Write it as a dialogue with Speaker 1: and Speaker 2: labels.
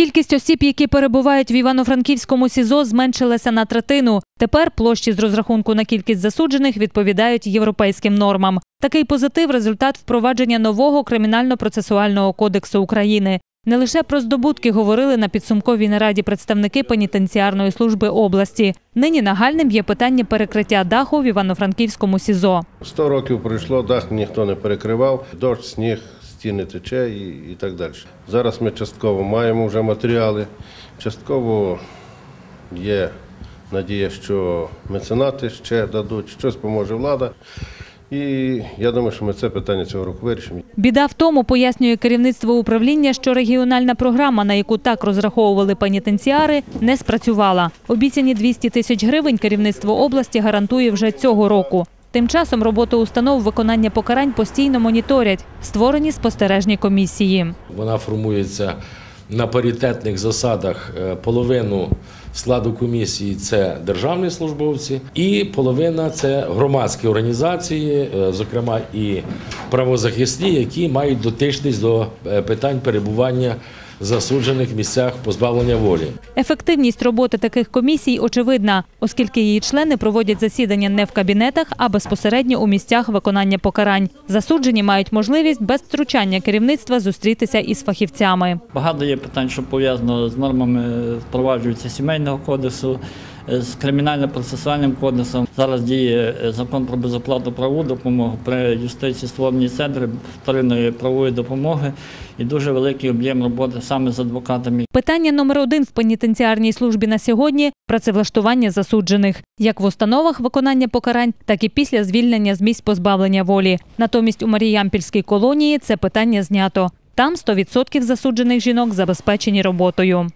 Speaker 1: Кількість осіб, які перебувають в Івано-Франківському СІЗО, зменшилася на третину. Тепер площі з розрахунку на кількість засуджених відповідають європейським нормам. Такий позитив результат впровадження нового кримінально-процесуального кодексу України. Не лише про здобутки говорили на підсумковій нараді представники пенітенціарної служби області. Нині нагальним є питання перекриття даху в Івано-Франківському СІЗО.
Speaker 2: Сто років пройшло, дах ніхто не перекривав, дощ, сніг, стіни тече і, і так далі. Зараз ми частково маємо вже матеріали, частково є надія, що меценати ще дадуть, щось поможе влада. І я думаю, що ми це питання цього року вирішимо.
Speaker 1: Біда в тому, пояснює керівництво управління, що регіональна програма, на яку так розраховували пенітенціари, не спрацювала. Обіцяні 200 тисяч гривень керівництво області гарантує вже цього року. Тим часом роботу установ виконання покарань постійно моніторять. Створені спостережні комісії.
Speaker 3: Вона формується на паритетних засадах. Е, Половину складу комісії це державні службовці, і половина це громадські організації, е, зокрема і правозахисні, які мають дотичність до е, питань перебування засуджених місцях позбавлення волі.
Speaker 1: Ефективність роботи таких комісій очевидна, оскільки її члени проводять засідання не в кабінетах, а безпосередньо у місцях виконання покарань. Засуджені мають можливість без втручання керівництва зустрітися із фахівцями.
Speaker 4: Багато є питань, що пов'язано з нормами впроваджується сімейного кодексу, з кримінально-процесуальним кодексом. Зараз діє е, закон про безоплатну правову допомогу. При юстиції створені центри вторинної правової допомоги і дуже великий об'єм роботи саме з адвокатами.
Speaker 1: Питання номер один в пенітенціарній службі на сьогодні працевлаштування засуджених, як в установах виконання покарань, так і після звільнення з місць позбавлення волі. Натомість у Маріямпільській колонії це питання знято. Там 100% засуджених жінок забезпечені роботою.